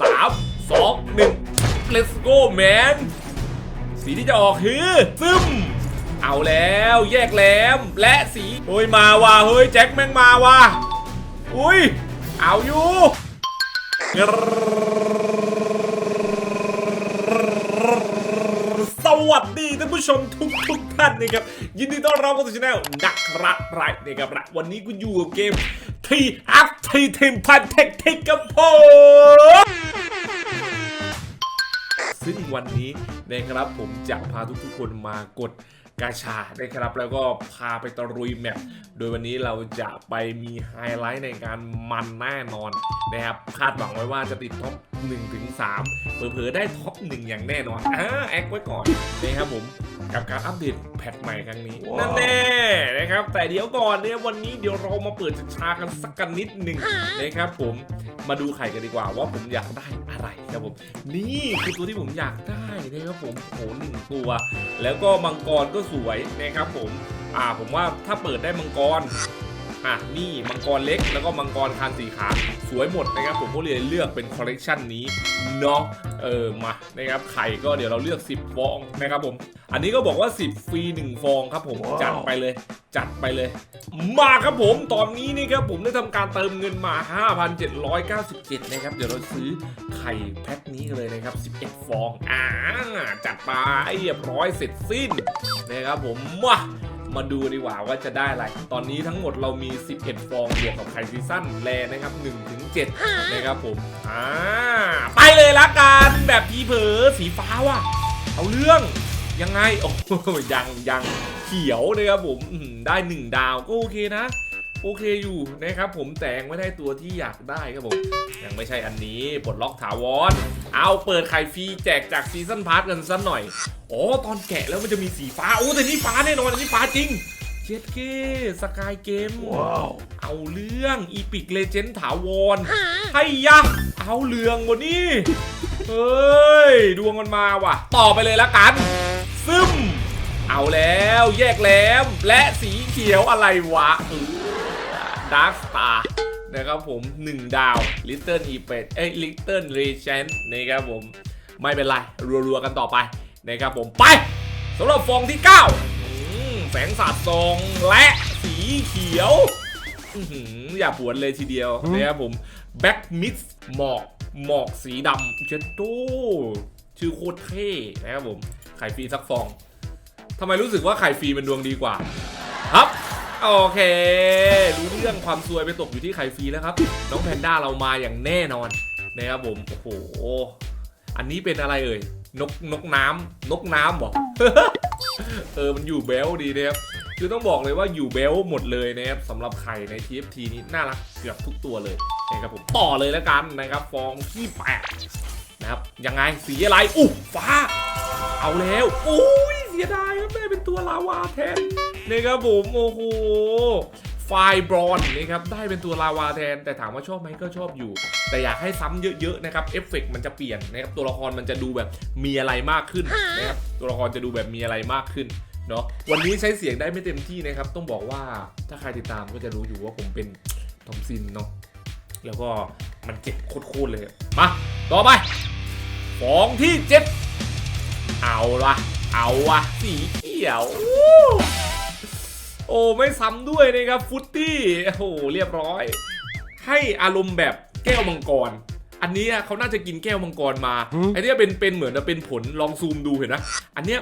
สามสองหนึ่ง let's go man สีที่จะออกคือซึมเอาแล้วแยกแหลมและสีเฮ้ยมาว่ะเฮ้ยแจ็คแม่งมาว่ะอุ้ยเอาอยู่สวัสดีท่านผู้ชมทุกทุกท่านนะครับยินดีต้อนรับเข้าสู่ช่องนักรักไรนะครับและวันนี้กูอยู่กับเกมทีอัพทีทีมพันเทคเทคกับผม ซึ่งวันนี้นะครับผมจะพาทุกๆคนมากดกาชานะครับ แล้วก็พาไปตะลุยแมปโดยวันนี้เราจะไปมีไฮไลท์ในการมันแน่นอนนะครับ คาดหวังไว้ว่าจะติดท็อป1ถึง3เผลอๆได้ท็อป1อย่างแน่นอนอ่าแอคไว้ก่อนนะครับผมกับการอัปเดตแพทใหม่ครั้งนี้ นั่นแน่นะครับ แต่เดี๋ยวก่อนเนี่ยวันนี้เดี๋ยวเรามาเปิดชากันสักกันนิดหนึ่งนะครับผม มาดูไข่กันดีกว่าว่าผมอยากได้อะไรครับผมนี่คือตัวที่ผมอยากได้นะครับผมโอ้โหหนึ่งตัว แล้วก็มังกรก็สวยนะครับผมอ่าผมว่าถ้าเปิดได้มังกร อะนี่มังกรเล็กแล้วก็มังกรคานสีขาสวยหมดนะครับผมก็เลยเลือกเป็นคอลเลกชันนี้เนาะเออมานะครับไข่ก็เดี๋ยวเราเลือก 10 ฟองนะครับผม อันนี้ก็บอกว่า 10 ฟรี 1 ฟองครับผมจัดไปเลย จัดไปเลย มาครับผมตอนนี้นี่ครับผมได้ทำการเติมเงินมา 5,797 นะครับ เดี๋ยวเราซื้อไข่แพ็คนี้กันเลยนะครับ 11 ฟองอ่าจัดไปเรียบร้อยเสร็จสิ้นนะครับผมมา มาดูดีกว่าว่าจะได้อะไร ตอนนี้ทั้งหมดเรามี 11 ฟองบวกกับไข่ซีซั่นแรนะครับ1ถึง7นะครับผม อ่า ไปเลยละกันแบบพีเผลอสีฟ้าว่ะ เอาเรื่องยังไง โอ้โหยังยังเขียวนะครับผมอื้อหือได้ 1 ดาวก็โอเคนะ โอเคอยู่นะครับผมแต่ยังไม่ได้ตัวที่อยากได้ครับผม ยังไม่ใช่อันนี้ปลดล็อกถาวรเอาเปิดไข่ฟรีแจกจากซีซั่นพาร์ทกันสักหน่อยอ๋อตอนแกะแล้วมันจะมีสีฟ้าโอ้แต่นี่ฟ้าแน่นอนอันนี้ฟ้าจริงเจ็ดเกสกายเกมว้าวเอาเรื่องอีพิกเลเจนด์ถาวรให้ยะเอาเรื่องวะนี่เฮ้ย ดวงมันมาว่ะ ต่อไปเลยละกัน ซึมเอาแล้วแยกแหลมและสีเขียวอะไรวะ ดาร์คสตาร์นะครับผม 1 ดาว Little e p e t เอ้ย Little Legend นะครับผม ไม่เป็นไร รัวๆกันต่อไปนะครับผมไปสำหรับฟองที่9อืมแสงสาดทรงและสีเขียวอื้อหืออย่าปวดเลยทีเดียวนะครับผมแบ็กมิสหมอกหมอกสีดำเจดโตชื่อโคตรเท่นะครับผมไข่ฟรีสักฟองทำไมรู้สึกว่าไข่ฟรีมันดวงดีกว่า ครับ โอเครู้เรื่องความซวยไปตกอยู่ที่ไข่ฟรีแล้วครับ น้องแพนด้าเรามาอย่างแน่นอนนะครับผมโอ้โหอันนี้เป็นอะไรเอ่ยนกนกน้ำนกน้ำบอกเออมันอยู่เบลดีนะครับคือต้องบอกเลยว่าอยู่เบลหมดเลยนะครับสำหรับไข่ใน TFT นี้น่ารักเกือบทุกตัวเลยนะครับผมต่อเลยแล้วกันนะครับฟองที่แปดนะครับยังไงสีอะไรอุ๊ฟ้า เอาแล้วอุ้ยเสียดายครับได้เป็นตัวลาวาแทน นะครับผมโอ้โหไฟบรอนนะครับได้เป็นตัวลาวาแทน แต่ถามว่าชอบไหมก็ชอบอยู่ แต่อยากให้ซ้ำเยอะๆนะครับเอฟเฟกต์มันจะเปลี่ยนนะครับตัวละครมันจะดูแบบมีอะไรมากขึ้นนะครับตัวละครจะดูแบบมีอะไรมากขึ้นเนาะวันนี้ใช้เสียงได้ไม่เต็มที่นะครับ ต้องบอกว่าถ้าใครติดตามก็จะรู้อยู่ว่าผมเป็นทอมซินเนาะแล้วก็มันเจ็บโคตรเลยมาต่อไปฟองที่เจ็ดเอาละเอาวะสีเขียว โอ้ไม่ซ้ำด้วยนะครับฟุตตี้โอ้โหเรียบร้อย ให้อารมณ์แบบแก้วมังกร อันเนี้ยเขาน่าจะกินแก้วมังกรมาไอันนี้ยเป็นเป็นเหมือนจะเป็นผลลองซูมดูเห็นนะอันเนี้ย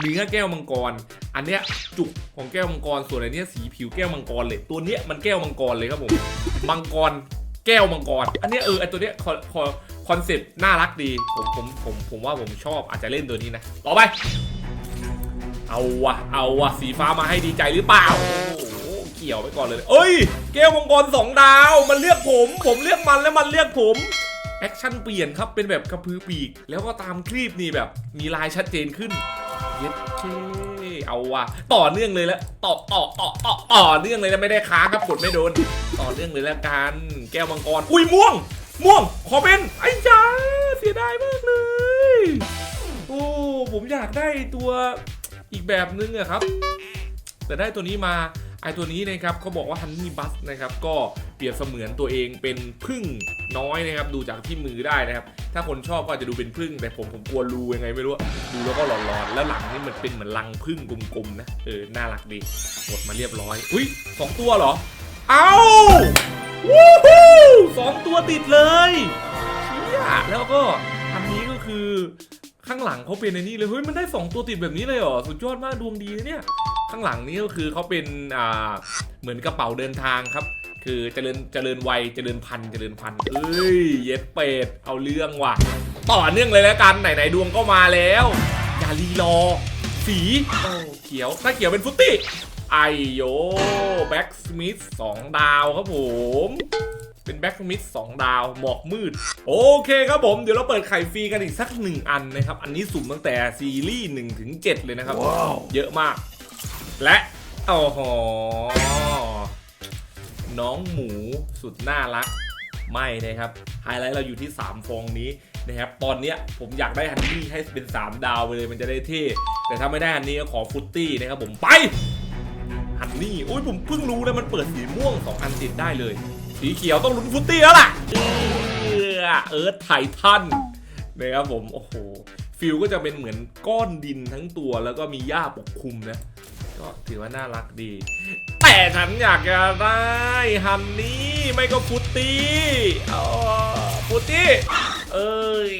เนื้อแก้วมังกร อันเนี้ยจุกของแก้วมังกรส่วนอันเนี้ยสีผิวแก้วมังกรเลย ตัวเนี้ยมันแก้วมังกรเลยครับผมมังกรแก้วมังกร อันเนี้ยเออไอตัวเนี้ยคอคอคอนเซ็ปต์น่ารักดี ผมผมผมผมว่าผมชอบอาจจะเล่นตัวนี้นะ ต่อไป เอาวะเอาวะสีฟ้ามาให้ดีใจหรือเปล่า โอ้โหเกี่ยวไปก่อนเลย เอ้ยแก้วมังกรสองดาว มันเลือกผม ผมเลือกมันแล้วมันเลือกผมแอคชั่นเปลี่ยนครับเป็นแบบกระพือปีก แล้วก็ตามคลีปนี่แบบมีลายชัดเจนขึ้นเย็ดเคเอาว่ะต่อเนื่องเลยแล้วต่อต่อต่อต่อต่อเนื่องเลยแล้วไม่ได้ค้างครับกดไม่โดน ต่อเนื่องเลยแล้วกันแก้วมังกรอุ้ยม่วง ม่วงขอเป็นไอ้จ้าเสียดายมากเลย โอ้ผมอยากได้ตัว อีกแบบนึงอะครับ แต่ได้ตัวนี้มาไอตัวนี้นะครับเขาบอกว่าฮันนี่บัสนะครับก็เปรียบเสมือนตัวเองเป็นพึ่งน้อยนะครับ ดูจากที่มือได้นะครับ ถ้าคนชอบก็อาจจะดูเป็นพึ่ง แต่ผมผมกลัวรูยังไงไม่รู้ดูแล้วก็หลอนๆแล้วหลังนี่มันเป็นเหมือนรังพึ่งกลมๆนะเออน่ารักดีหมดมาเรียบร้อยอุ้ยสองตัวเหรอ เอ้าวู้ฮู้สองตัวติดเลยเชี่ยแล้วก็อันนี้ก็คือ ข้างหลังเขาเป็นในนี้เลยเฮ้ยมันได้สองตัวติดแบบนี้เลยเหรอสุดยอดมากดวงดีนะเนี่ยข้างหลังนี้ก็คือเขาเป็นอ่าเหมือนกระเป๋าเดินทางครับ คือเจริญเจริญวัยเจริญพันธุ์เจริญพันธุ์เอ้ยเย็ดเป็ดเอาเรื่องว่ะ ต่อเนื่องเลยแล้วกันไหนๆดวงก็มาแล้ว อย่ารีรอ สีโอ้เขียวถ้าเขียวเป็นฟุตตี้ไอโยแบ็กสมิธสองดาวครับผม เป็นแบ็กสมิธสองดาวหมอกมืด โอเคครับผม เดี๋ยวเราเปิดไข่ฟรีกันอีกสักหนึ่งอันนะครับ อันนี้สุ่มตั้งแต่ซีรีส์1ถึง7เลยนะครับเยอะมาก และโอ้โหน้องหมูสุดน่ารัก ไม่นะครับ ไฮไลท์เราอยู่ที่ 3 ฟองนี้นะครับตอนเนี้ยผมอยากได้ฮันนี่ให้เป็น 3 ดาวไปเลยมันจะได้เท่แต่ถ้าไม่ได้ฮันนี่ก็ขอฟุตตี้นะครับผมไปฮันนี่อุ้ยผมเพิ่งรู้นะมันเปิดสีม่วง 2 อันติดได้เลย สีเขียวต้องลุ้นฟุตตี้แล้วล่ะเออเอิร์ธไททันนะครับผม โอ้โห ฟิลก็จะเป็นเหมือนก้อนดินทั้งตัวแล้วก็มีหญ้าปกคลุมนะ ก็ถือว่าน่ารักดี แต่ฉันอยากจะได้ฮันนี่ไม่ก็ฟุตตี้อ๋อฟุตตี้ เอ้ย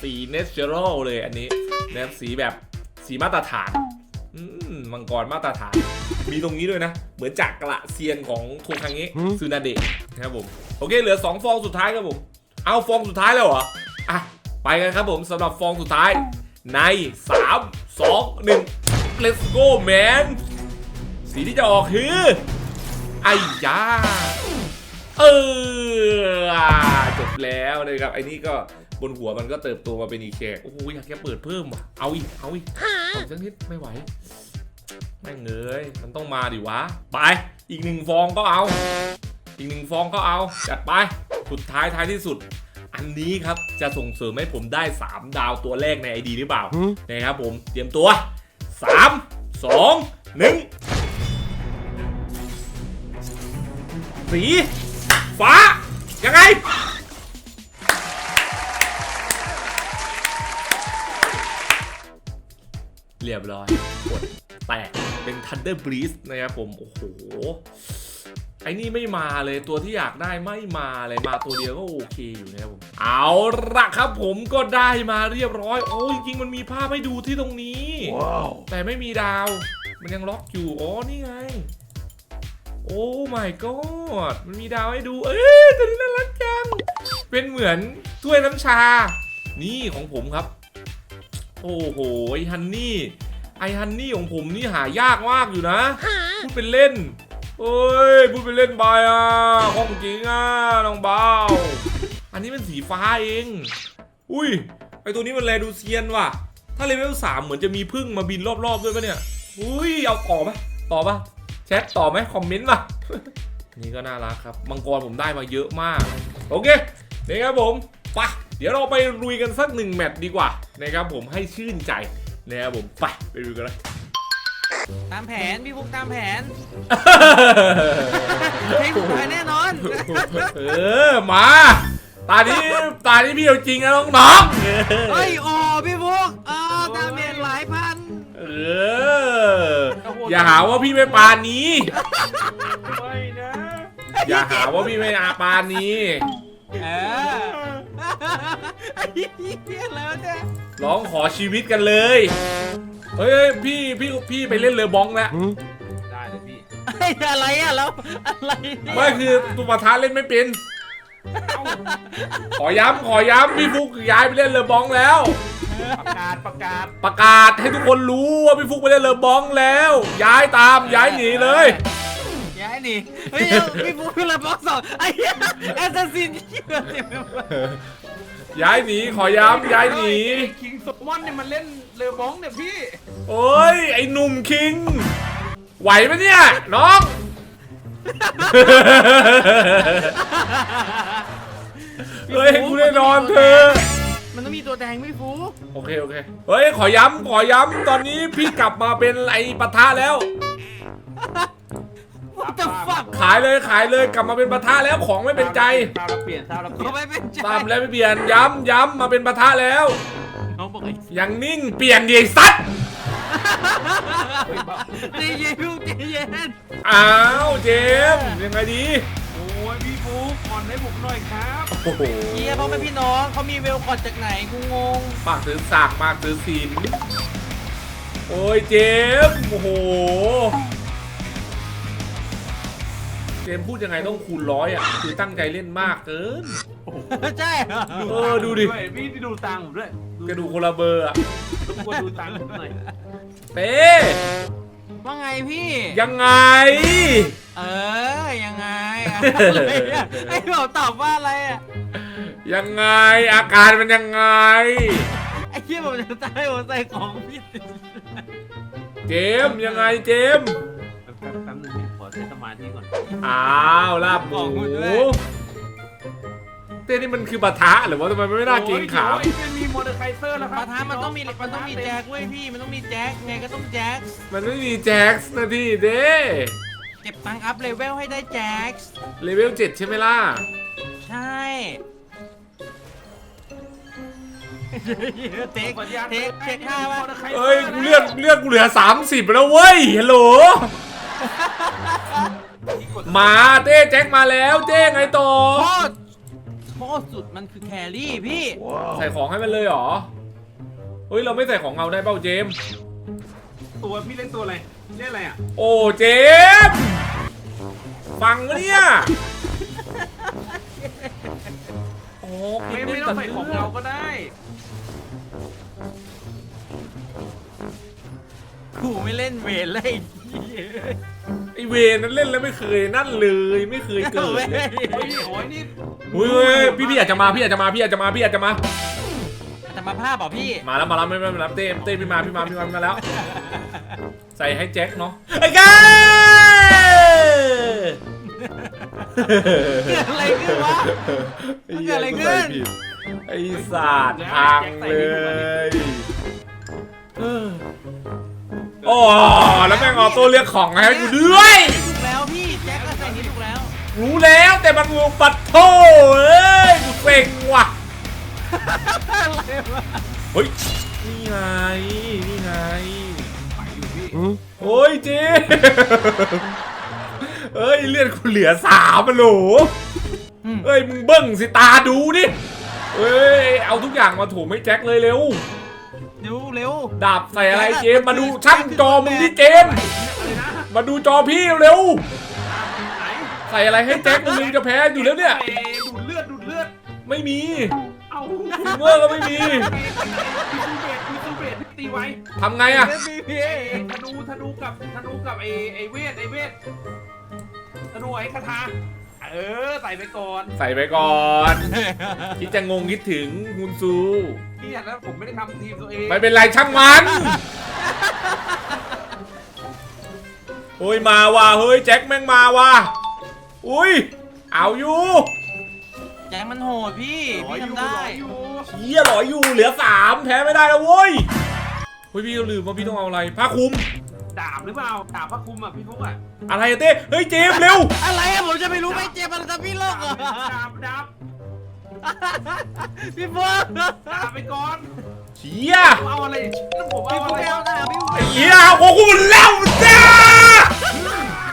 สีเนเชอรัลเลยอันนี้นะสีแบบสีมาตรฐานมังกรมาตรฐาน มีตรงนี้ด้วยนะ เหมือนจากกระเซียนของโทคังเงะซูนาเดะนะครับผม โอเค เหลือ 2 ฟองสุดท้ายครับผม เอาฟองสุดท้ายแล้วเหรอ อะ ไปกันครับผมสำหรับฟองสุดท้ายใน 3 2 1 let's go man สีที่จะออกคือไอ้ยาเออจบแล้วนะครับไอ้นี่ก็บนหัวมันก็เติบโตมาเป็นอีกแขกโอ้โหอยากจะเปิดเพิ่มว่ะ เอาอีก เอาอีกเอาอีกสักนิดไม่ไหว แม่งเอ้ยมันต้องมาดิวะ ไป อีกหนึ่งฟองก็เอา อีกหนึ่งฟองก็เอา จัดไป สุดท้ายท้ายที่สุด อันนี้ครับจะส่งเสริมให้ผมได้ 3 ดาวตัวแรกในไอดีหรือเปล่านะครับผม เตรียมตัว 3 2 1 สี ฟ้า ยังไงเรียบร้อยกด แตกเป็น Thunder Breeze นะครับผม โอ้โห ไอ้นี่ไม่มาเลยตัวที่อยากได้ไม่มาเลยมาตัวเดียวก็โอเคอยู่นะครับผม เอาละครับผมก็ได้มาเรียบร้อย โอ้ยจริงๆมันมีภาพให้ดูที่ตรงนี้ แต่ไม่มีดาว มันยังล็อกอยู่ อ๋อ นี่ไง โอ้ my god มันมีดาวให้ดู เอ้ยตัวนี้น่ารักจัง เป็นเหมือนถ้วยน้ำชา นี่ของผมครับ โอ้โหไอฮันนี่ ไอฮันนี่ของผมนี่หายากมากอยู่นะ พูดเป็นเล่นเอ้ยพูดเป็นเล่นไปอะของจริงอะน้องเบาอันนี้เป็นสีฟ้าเอง อุ้ยไอตัวนี้มันแลดูเซียนว่ะ ถ้าเลเวลสามเหมือนจะมีพึ่งมาบินรอบๆด้วยปะเนี่ย อุ้ยเอาต่อปะต่อปะแชทต่อไหมคอมเมนต์ป่ะนี่ก็น่ารักครับมังกรผมได้มาเยอะมาก โอเคนี่ครับผมไปเดี๋ยวเราไปลุยกันสักหนึ่งแมตช์ดีกว่านะครับผมให้ชื่นใจ นะครับผมไปไปดูกันเลย ตามแผน พี่ฟุกตามแผนเพลงสุดท้ายแน่นอน เออมาตานี้ตานี้พี่เอาจริงนะน้องๆเออเฮ้ยโอ้พี่ฟุกอ่าตามแผนหลายพัน เอออย่าหาว่าพี่ไม่ปานนี้ ไม่นะ อย่าหาว่าพี่ไม่อาปานนี้ เออ ไอ้เหี้ยแล้วเนี่ยร้องขอชีวิตกันเลยเฮ้ยพี่พี่พี่ไปเล่นเรือบองแล้วได้เลยพี่ไอ้อะไรอะแล้วอะไรเนี่ยไม่คือตัวประธานเล่นไม่เป็น ขอย้ำขอย้ำพี่ฟุกย้ายไปเล่นเรือบองแล้ว ประกาศประกาศประกาศให้ทุกคนรู้ว่าพี่ฟุกไปเล่นเรือบองแล้ว ย้ายตามย้ายหนีเลย ย้ายหนี่เฮ้ยพี่ฟุกคือระเบิดสองไอ้เหี้ยแอสซัสซินเหี้ยเต็มไปหมดย้ายหนีขอย้ำย้ายหนี คิงโซมอนเนี่ยมันเล่นเรือบ้องเนี่ยพี่โอ้ยไอ้หนุ่มคิง ไหวไหมเนี่ยน้อง เฮ้ยกูได้นอนเธอะมันต้องมีตัวแดงพี่ฟุกโอเคโอเคเฮ้ยขอย้ำขอย้ำตอนนี้พี่กลับมาเป็นไอ้ปะทะแล้ว What the fuck ขายเลยขายเลยกลับมาเป็นปะทะแล้วของไม่เป็นใจตามเราเปลี่ยนตามเราเปลี่ยเขานไม่เป็นใจตามแล้วไม่เปลี่ยนย้ำย้ำมาเป็นปะทะแล้วน้องบอกไอ้ยังนิ่งเปลี่ยนดีสัตว์เฮ้ยบ้าใจเย็นลูกใจเย็นอ้าวเจมส์ยังไงดีโอ้ยพี่ฟุกอ่อนให้ผมหน่อยครับโอ้โหเฮียเขาเป็นพี่น้องเขามีเวลคอร์ดจากไหนกูงงปากถือสากมากถือศีลโอ้ยเจมส์โอ้โห เจมส์พูดยังไงต้องคูณร้อยอะคือตั้งใจเล่นมากเกิน ใช่เหรอเออดูดิ วยพี่ดูตังค์ผมด้วยกระดูกคนละเบอร์อะรบกวนดูตังค์ผมหน่อยเป้ว่าไงพี่ ยังไง เออ ยังไงอะไรอะไอ้บอกตอบว่าอะไรอะ ยังไง อาการเป็นยังไง ไอ้เหี้ยผมจะตายผมใส่ของพี่ติดเจมส์ยังไงเจมส์ แป๊บ สมาธิก่อนอ้าวลาบหมูเต้นี่มันคือปะทะหรือว่าทำไมมันไม่น่าเกรงขามโอ้ยมันมีมอเตอร์ไซเซอร์แล้วคปรับระธานมันต้องมีมันต้องมีแจ็คเว้ยพี่มันต้องมีแจ็คไงก็ต้องแจ็คมันไม่มีแจ็คส์นะที่เด้เก็บตังค์อัพเลเวลให้ได้แจ็คเลเวลเจ็ดใช่ไหมล่ะใช่เทคเทคเทคห้าป่ะเอ้ยกูเลือดเลือดกูเหลือ 30 แล้วเว้ยฮัลโหล มาเต้แจ็คมาแล้วเต้ไงต่อโคตรโคตรสุดมันคือแครี่พี่ ใส่ของให้มันเลยเหรอเฮ้ยเราไม่ใส่ของเงาได้เปล่าเจมส์ตัวพี่เล่นตัวอะไร เล่นอะไรอะ โอ้เจมส์ฟังวะเนี่ยโอ้ไม่ไม่ต้องใส่ของเราก็ได้กูไม่เล่นเวทเลย ไอเวรนั้นเล่นแล้วไม่เคยนั่นเลยไม่เคยเกิดเลยเฮ้ยโอ้ยนี่เฮ้ยเฮ้ยพี่พี่อาจจะมาพี่อาจจะมาพี่อาจจะมาพี่อาจจะมา แต่มาภาพเปล่าพี่ มาแล้วมาแล้วไม่ไม่ไม่รับเต้เต้พี่มาพี่มาพี่มาพี่มาแล้ว ใส่ให้แจ็คเนาะไอ้แกเกิดอะไรขึ้นวะมันเกิดอะไรขึ้น ไอ้ศาสตร์พังเลยเออ โอ้แล้วแม่งเอาตัวเรียกของให้กูด้วยถูกแล้วพี่แจ็คก็ใส่นี้ถูกแล้วรู้แล้วแต่มันงูปัดโถเอ้ยกูเซ็งว่ะอะไรวะเฮ้ยนี่ไงนี่ไงไปอยู่พี่โอ้ยเจ๊เอ้ยเลือดกูเหลือสามอะโหลเอ้ยมึงเบิ้งสิตาดูดิเอ้ยเอาทุกอย่างมาถูไม่แจ็คเลยเร็ว เร็วเร็วดาบใส่อะไรเจมส์มาดูช่างจอมึงที่เจมส์อะไรนะมาดูจอพี่เร็วไหนใส่อะไรให้แจ็คมึงจะแพ้อยู่แล้วเนี่ยเอ้ดูดเลือดดูดเลือดไม่มีเอาฟิเวอร์ก็ไม่มีพี่ซูเบตพี่ซูเบตตีไว้ทำไงอะเล่นบีพีเอ้ธนูธนูกับธนูกับไอ้ไอ้เวทไอ้เวทธนูไอ้คาถาเออใส่ไปก่อน ใส่ไปก่อน คิดจะงงคิดถึงฮุนซู พี่อันนั้นผมไม่ได้ทำทีมตัวเองไม่เป็นไรช่างมันเฮ้ยมาว่ะเฮ้ยแจ็คแม่งมาว่ะอุ้ยเอาอยู่แจ็คมันโหดพี่ร้อยพี่อยู่ทำได้ร้อยอยู่เฮียหลอยอยู่เหลือสามแพ้ไม่ได้แล้วเว้ยเฮ้ยพี่ลืมว่าพี่ต้องเอาอะไรผ้าคลุม ดาบหรือเปล่าดาบพระคุมอะพี่ฟุกอะอะไรอะเต้เฮ้ยเจมส์เร็วอะไรอะผมจะไม่รู้ไหมเจ็บอะไรจะพี่โลกเหรอดาบดาบ พี่ฟุ๊กดาบไปก่อนเฮียผมเอาอะไรนั่นผมเอาพี่อะฟุ๊กไรไม่เอาหน้าพี่ฟุ๊กไอ้เฮียโอ้โหแล้วจ้า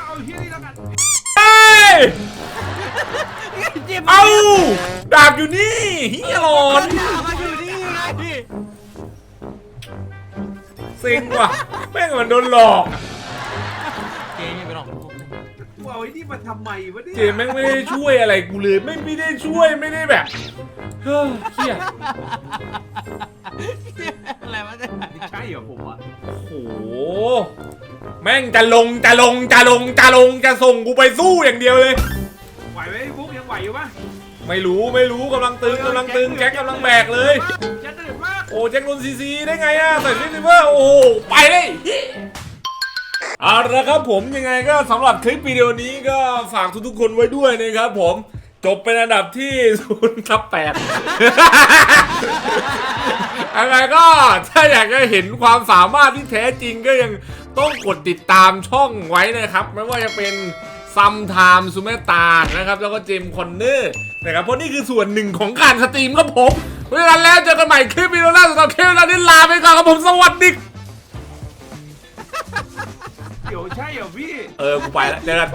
เอาเฮียนี่แล้วกันเฮ้ยเจ็บเอาดาบอยู่นี่เฮียหลอนด่ามาอยู่นี่ไงพี่เซ็งว่ะแม่งมันโดนหลอก มาทำไมวะเนี่ยเจมส์แม่งไม่ได้ช่วยอะไรกูเลยไม่ไม่ได้ช่วยไม่ได้แบบเฮ้ยเฮียอะไรวะเนี่ยใช่เหรอผมอะโอ้โหแม่งจะลงจะลงจะลงจะลงจะส่งกูไปสู้อย่างเดียวเลย ไหวไหมพี่ฟุกยังไหวอยู่ปะไม่รู้ไม่รู้กำลังตึงกำลังตึงแจ็คกำลังแบกเลยยัดเดือดมากโอ้แจ็คโดนซีซีได้ไงอะใส่ซิลิเวอร์โอ้โหไปเลย เอาละครับผมยังไงก็สำหรับคลิปวิดีโอนี้ก็ฝากทุกๆคนไว้ด้วยนะครับผมจบเป็นอันดับที่ศูนย์ทับแปดอะไรก็ถ้าอยากจะเห็นความสามารถที่แท้จริงก็ยังต้องกดติดตามช่องไว้นะครับ ไม่ว่าจะเป็นซัมไทม์ซูเมตานะครับ แล้วก็เจมคอนเนอร์นะครับเพราะนี่คือส่วนหนึ่งของการสตรีมครับผมเวลาแล้วเจอกันใหม่คลิปวิดีโอหน้าสำหรับคลิปวิดีโอนี้ลาไปก่อนครับผมสวัสดี ใช่เหรอพี่ เออ กูไปแล้วเดี๋ยวนะ